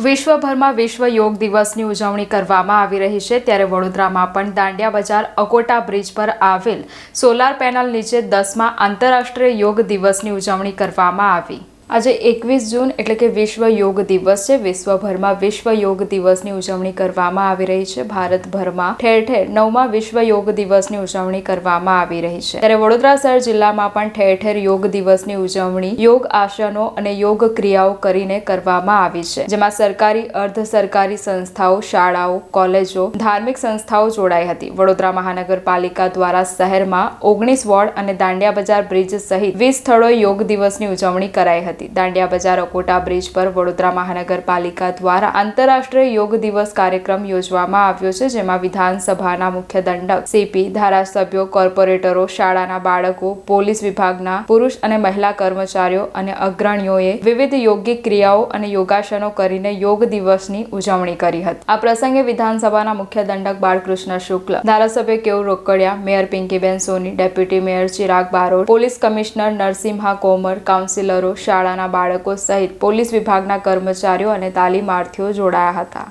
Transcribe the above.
વિશ્વભરમાં વિશ્વ યોગ દિવસની ઉજવણી કરવામાં આવી રહી છે. ત્યારે વડોદરામાં પણ દાંડિયા બજાર અકોટા બ્રિજ પર આવેલ સોલાર પેનલ નીચે દસમા આંતરરાષ્ટ્રીય યોગ દિવસની ઉજવણી કરવામાં આવી. આજે એકવીસ જૂન એટલે કે વિશ્વ યોગ દિવસ છે. વિશ્વભરમાં વિશ્વ યોગ દિવસની ઉજવણી કરવામાં આવી રહી છે. ભારતભરમાં ઠેર ઠેર નવમા વિશ્વ યોગ દિવસની ઉજવણી કરવામાં આવી રહી છે. ત્યારે વડોદરા શહેર જિલ્લામાં પણ ઠેર ઠેર યોગ દિવસની ઉજવણી, યોગ આસનો અને યોગ ક્રિયાઓ કરીને કરવામાં આવી છે. જેમાં સરકારી, અર્ધ સરકારી સંસ્થાઓ, શાળાઓ, કોલેજો, ધાર્મિક સંસ્થાઓ જોડાઈ હતી. વડોદરા મહાનગરપાલિકા દ્વારા શહેરમાં ઓગણીસ વોર્ડ અને દાંડિયા બજાર બ્રિજ સહિત વીસ સ્થળોએ યોગ દિવસની ઉજવણી કરાઈ હતી. દાંડિયા બજાર, અકોટા બ્રિજ પર વડોદરા મહાનગરપાલિકા દ્વારા આંતરરાષ્ટ્રીય યોગ દિવસ કાર્યક્રમ યોજવામાં આવ્યો છે, જેમાં વિધાનસભાના મુખ્ય દંડક સીપી ધારાસભ્યો, કોર્પોરેટરો, શાળાના બાળકો, પોલીસ વિભાગના પુરુષ અને મહિલા કર્મચારીઓ અને અગ્રણીઓએ વિવિધ યોગિક ક્રિયાઓ અને યોગાસનો કરીને યોગ દિવસની ઉજવણી કરી હતી. આ પ્રસંગે વિધાનસભાના મુખ્ય દંડક બાળકૃષ્ણ શુક્લ, ધારાસભ્ય કેવું Rokadiya, mayor Pinkiben Soni, deputy mayor Chirag Barot, police commissioner Narasimha Komar કાઉન્સિલરો શાળાના બાળકો સહિત પોલીસ વિભાગના કર્મચારીઓ અને તાલીમાર્થીઓ જોડાયા હતા.